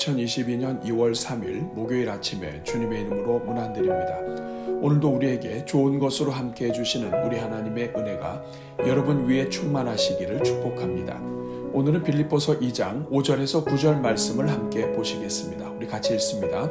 2022년 2월 3일 목요일 아침에 주님의 이름으로 문안드립니다. 오늘도 우리에게 좋은 것으로 함께 해주시는 우리 하나님의 은혜가 여러분 위에 충만하시기를 축복합니다. 오늘은 빌립보서 2장 5절에서 9절 말씀을 함께 보시겠습니다. 우리 같이 읽습니다.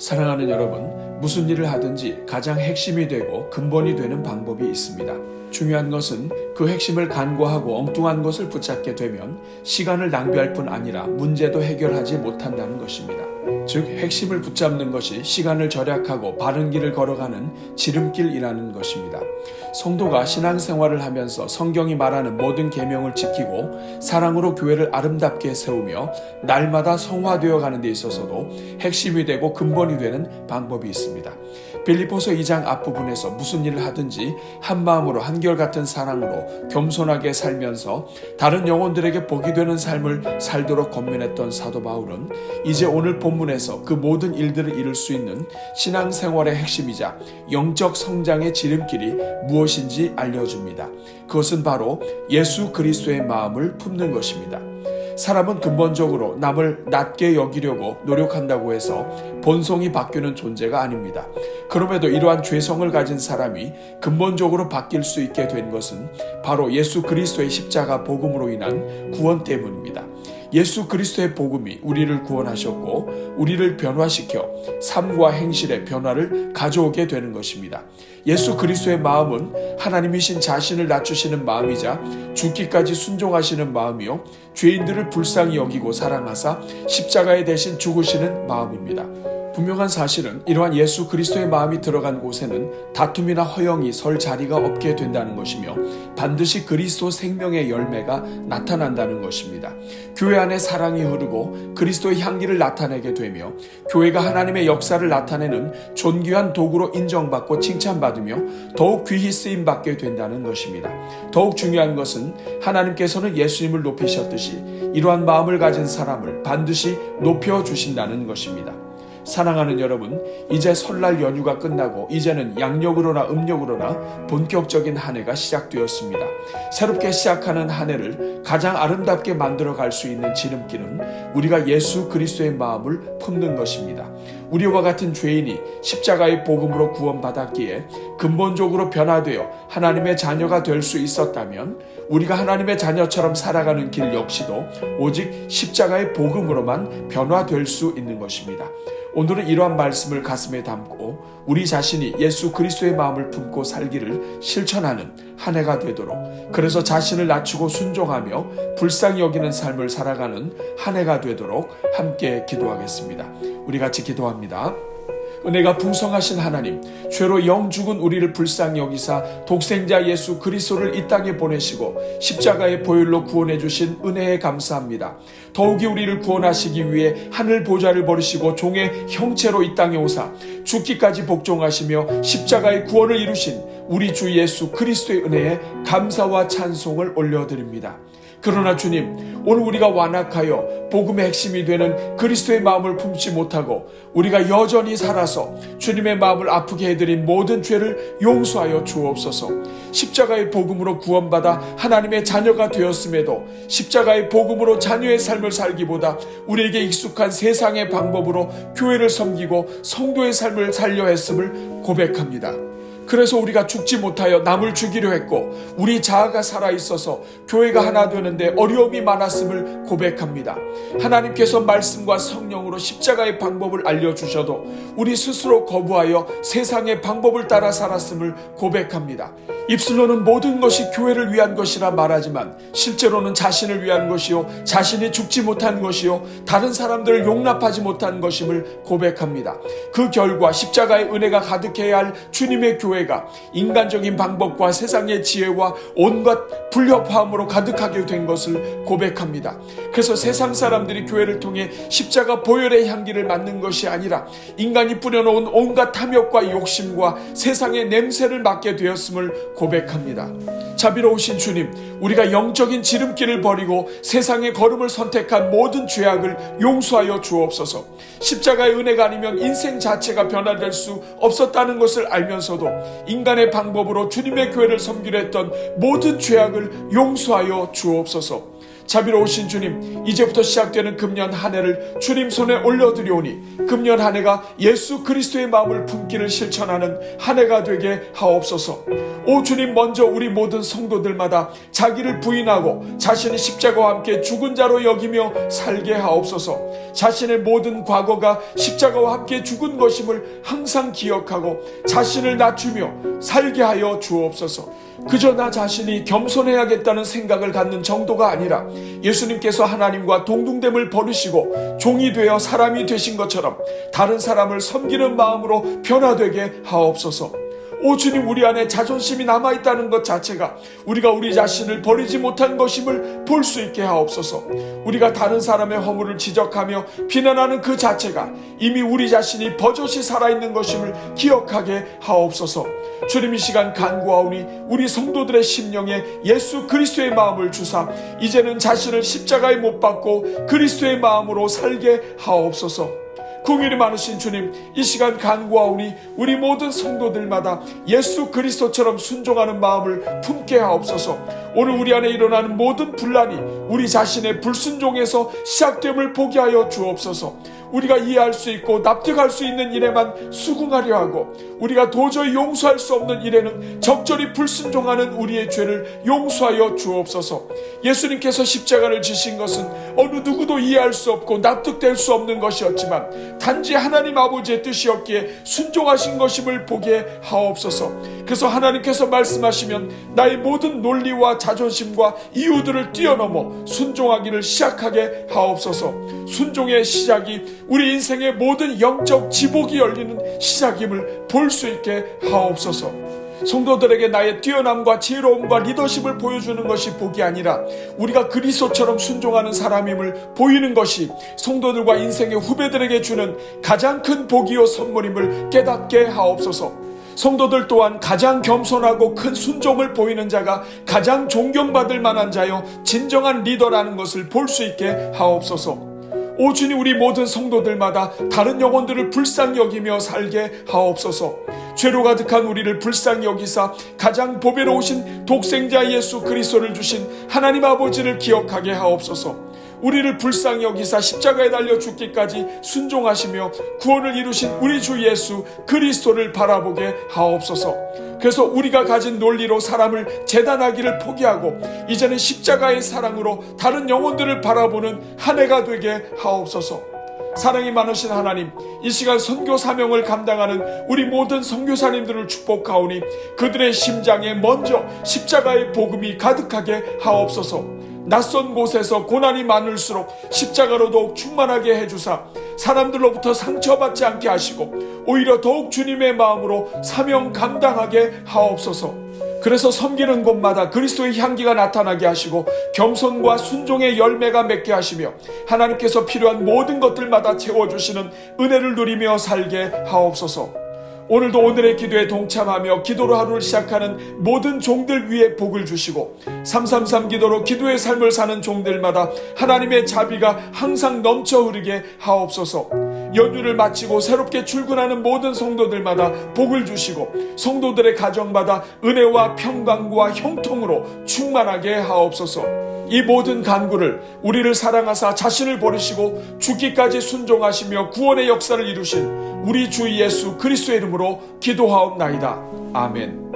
사랑하는 여러분, 무슨 일을 하든지 가장 핵심이 되고 근본이 되는 방법이 있습니다. 중요한 것은 그 핵심을 간과하고 엉뚱한 것을 붙잡게 되면 시간을 낭비할 뿐 아니라 문제도 해결하지 못한다는 것입니다. 즉, 핵심을 붙잡는 것이 시간을 절약하고 바른 길을 걸어가는 지름길이라는 것입니다. 성도가 신앙생활을 하면서 성경이 말하는 모든 계명을 지키고 사랑으로 교회를 아름답게 세우며 날마다 성화되어 가는 데 있어서도 핵심이 되고 근본이 되는 방법이 있습니다. 빌리포서 2장 앞부분에서 무슨 일을 하든지 한 마음으로 한 결같은 사랑으로 겸손하게 살면서 다른 영혼들에게 복이 되는 삶을 살도록 권면했던 사도 바울은 이제 오늘 본문에서 그 모든 일들을 이룰 수 있는 신앙생활의 핵심이자 영적 성장의 지름길이 무엇인지 알려줍니다. 그것은 바로 예수 그리스도의 마음을 품는 것입니다. 사람은 근본적으로 남을 낮게 여기려고 노력한다고 해서 본성이 바뀌는 존재가 아닙니다. 그럼에도 이러한 죄성을 가진 사람이 근본적으로 바뀔 수 있게 된 것은 바로 예수 그리스도의 십자가 복음으로 인한 구원 때문입니다. 예수 그리스도의 복음이 우리를 구원하셨고 우리를 변화시켜 삶과 행실의 변화를 가져오게 되는 것입니다. 예수 그리스도의 마음은 하나님이신 자신을 낮추시는 마음이자 죽기까지 순종하시는 마음이요 죄인들을 불쌍히 여기고 사랑하사 십자가에 대신 죽으시는 마음입니다. 분명한 사실은 이러한 예수 그리스도의 마음이 들어간 곳에는 다툼이나 허영이 설 자리가 없게 된다는 것이며 반드시 그리스도 생명의 열매가 나타난다는 것입니다. 교회 안에 사랑이 흐르고 그리스도의 향기를 나타내게 되며 교회가 하나님의 역사를 나타내는 존귀한 도구로 인정받고 칭찬받으며 더욱 귀히 쓰임 받게 된다는 것입니다. 더욱 중요한 것은 하나님께서는 예수님을 높이셨듯이 이러한 마음을 가진 사람을 반드시 높여 주신다는 것입니다. 사랑하는 여러분, 이제 설날 연휴가 끝나고 이제는 양력으로나 음력으로나 본격적인 한 해가 시작되었습니다. 새롭게 시작하는 한 해를 가장 아름답게 만들어 갈 수 있는 지름길은 우리가 예수 그리스도의 마음을 품는 것입니다. 우리와 같은 죄인이 십자가의 복음으로 구원받았기에 근본적으로 변화되어 하나님의 자녀가 될 수 있었다면 우리가 하나님의 자녀처럼 살아가는 길 역시도 오직 십자가의 복음으로만 변화될 수 있는 것입니다. 오늘은 이러한 말씀을 가슴에 담고 우리 자신이 예수 그리스도의 마음을 품고 살기를 실천하는 한 해가 되도록 그래서 자신을 낮추고 순종하며 불쌍히 여기는 삶을 살아가는 한 해가 되도록 함께 기도하겠습니다. 우리 같이 기도합니다. 은혜가 풍성하신 하나님, 죄로 영 죽은 우리를 불쌍히 여기사 독생자 예수 그리스도를 이 땅에 보내시고 십자가의 보혈로 구원해 주신 은혜에 감사합니다. 더욱이 우리를 구원하시기 위해 하늘 보좌를 버리시고 종의 형체로 이 땅에 오사 죽기까지 복종하시며 십자가의 구원을 이루신 우리 주 예수 그리스도의 은혜에 감사와 찬송을 올려드립니다. 그러나 주님, 오늘 우리가 완악하여 복음의 핵심이 되는 그리스도의 마음을 품지 못하고 우리가 여전히 살아서 주님의 마음을 아프게 해드린 모든 죄를 용서하여 주옵소서. 십자가의 복음으로 구원받아 하나님의 자녀가 되었음에도 십자가의 복음으로 자녀의 삶을 살기보다 우리에게 익숙한 세상의 방법으로 교회를 섬기고 성도의 삶을 살려 했음을 고백합니다. 그래서 우리가 죽지 못하여 남을 죽이려 했고 우리 자아가 살아 있어서 교회가 하나 되는데 어려움이 많았음을 고백합니다. 하나님께서 말씀과 성령으로 십자가의 방법을 알려 주셔도 우리 스스로 거부하여 세상의 방법을 따라 살았음을 고백합니다. 입술로는 모든 것이 교회를 위한 것이라 말하지만 실제로는 자신을 위한 것이요 자신이 죽지 못한 것이요 다른 사람들을 용납하지 못한 것임을 고백합니다. 그 결과 십자가의 은혜가 가득해야 할 주님의 교회가 인간적인 방법과 세상의 지혜와 온갖 불협화음으로 가득하게 된 것을 고백합니다. 그래서 세상 사람들이 교회를 통해 십자가 보혈의 향기를 맡는 것이 아니라 인간이 뿌려놓은 온갖 탐욕과 욕심과 세상의 냄새를 맡게 되었음을 고백합니다. 자비로우신 주님, 우리가 영적인 지름길을 버리고 세상의 걸음을 선택한 모든 죄악을 용서하여 주옵소서. 십자가의 은혜가 아니면 인생 자체가 변화될 수 없었다는 것을 알면서도 인간의 방법으로 주님의 교회를 섬기려 했던 모든 죄악을 용서하여 주옵소서. 자비로우신 주님, 이제부터 시작되는 금년 한 해를 주님 손에 올려드리오니 금년 한 해가 예수 그리스도의 마음을 품기를 실천하는 한 해가 되게 하옵소서. 오 주님 먼저 우리 모든 성도들마다 자기를 부인하고 자신의 십자가와 함께 죽은 자로 여기며 살게 하옵소서. 자신의 모든 과거가 십자가와 함께 죽은 것임을 항상 기억하고 자신을 낮추며 살게 하여 주옵소서. 그저 나 자신이 겸손해야겠다는 생각을 갖는 정도가 아니라 예수님께서 하나님과 동등됨을 버리시고 종이 되어 사람이 되신 것처럼 다른 사람을 섬기는 마음으로 변화되게 하옵소서. 오 주님 우리 안에 자존심이 남아 있다는 것 자체가 우리가 우리 자신을 버리지 못한 것임을 볼 수 있게 하옵소서. 우리가 다른 사람의 허물을 지적하며 비난하는 그 자체가 이미 우리 자신이 버젓이 살아있는 것임을 기억하게 하옵소서. 주님 이 시간 간구하오니 우리 성도들의 심령에 예수 그리스도의 마음을 주사 이제는 자신을 십자가에 못 박고 그리스도의 마음으로 살게 하옵소서 궁일이 많으신 주님, 이 시간 간구하오니 우리 모든 성도들마다 예수 그리스도처럼 순종하는 마음을 품게 하옵소서. 오늘 우리 안에 일어나는 모든 분란이 우리 자신의 불순종에서 시작됨을 보게 하여 주옵소서. 우리가 이해할 수 있고 납득할 수 있는 일에만 수긍하려 하고 우리가 도저히 용서할 수 없는 일에는 적절히 불순종하는 우리의 죄를 용서하여 주옵소서. 예수님께서 십자가를 지신 것은 어느 누구도 이해할 수 없고 납득될 수 없는 것이었지만 단지 하나님 아버지의 뜻이었기에 순종하신 것임을 보게 하옵소서. 그래서 하나님께서 말씀하시면 나의 모든 논리와 자존심과 이유들을 뛰어넘어 순종하기를 시작하게 하옵소서. 순종의 시작이 우리 인생의 모든 영적 지복이 열리는 시작임을 볼 수 있게 하옵소서. 성도들에게 나의 뛰어남과 지혜로움과 리더십을 보여주는 것이 복이 아니라 우리가 그리스도처럼 순종하는 사람임을 보이는 것이 성도들과 인생의 후배들에게 주는 가장 큰 복이요 선물임을 깨닫게 하옵소서. 성도들 또한 가장 겸손하고 큰 순종을 보이는 자가 가장 존경받을 만한 자요 진정한 리더라는 것을 볼 수 있게 하옵소서. 오 주님 우리 모든 성도들마다 다른 영혼들을 불쌍히 여기며 살게 하옵소서. 죄로 가득한 우리를 불쌍히 여기사 가장 보배로우신 독생자 예수 그리스도를 주신 하나님 아버지를 기억하게 하옵소서. 우리를 불쌍히 여기사 십자가에 달려 죽기까지 순종하시며 구원을 이루신 우리 주 예수 그리스도를 바라보게 하옵소서. 그래서 우리가 가진 논리로 사람을 재단하기를 포기하고 이제는 십자가의 사랑으로 다른 영혼들을 바라보는 한 해가 되게 하옵소서. 사랑이 많으신 하나님, 이 시간 선교 사명을 감당하는 우리 모든 선교사님들을 축복하오니 그들의 심장에 먼저 십자가의 복음이 가득하게 하옵소서. 낯선 곳에서 고난이 많을수록 십자가로 더욱 충만하게 해주사 사람들로부터 상처받지 않게 하시고 오히려 더욱 주님의 마음으로 사명 감당하게 하옵소서. 그래서 섬기는 곳마다 그리스도의 향기가 나타나게 하시고 겸손과 순종의 열매가 맺게 하시며 하나님께서 필요한 모든 것들마다 채워주시는 은혜를 누리며 살게 하옵소서. 오늘도 오늘의 기도에 동참하며 기도로 하루를 시작하는 모든 종들 위에 복을 주시고 333 기도로 기도의 삶을 사는 종들마다 하나님의 자비가 항상 넘쳐 흐르게 하옵소서. 연휴를 마치고 새롭게 출근하는 모든 성도들마다 복을 주시고 성도들의 가정마다 은혜와 평강과 형통으로 충만하게 하옵소서. 이 모든 간구를 우리를 사랑하사 자신을 버리시고 죽기까지 순종하시며 구원의 역사를 이루신 우리 주 예수 그리스도의 이름으로 기도하옵나이다. 아멘.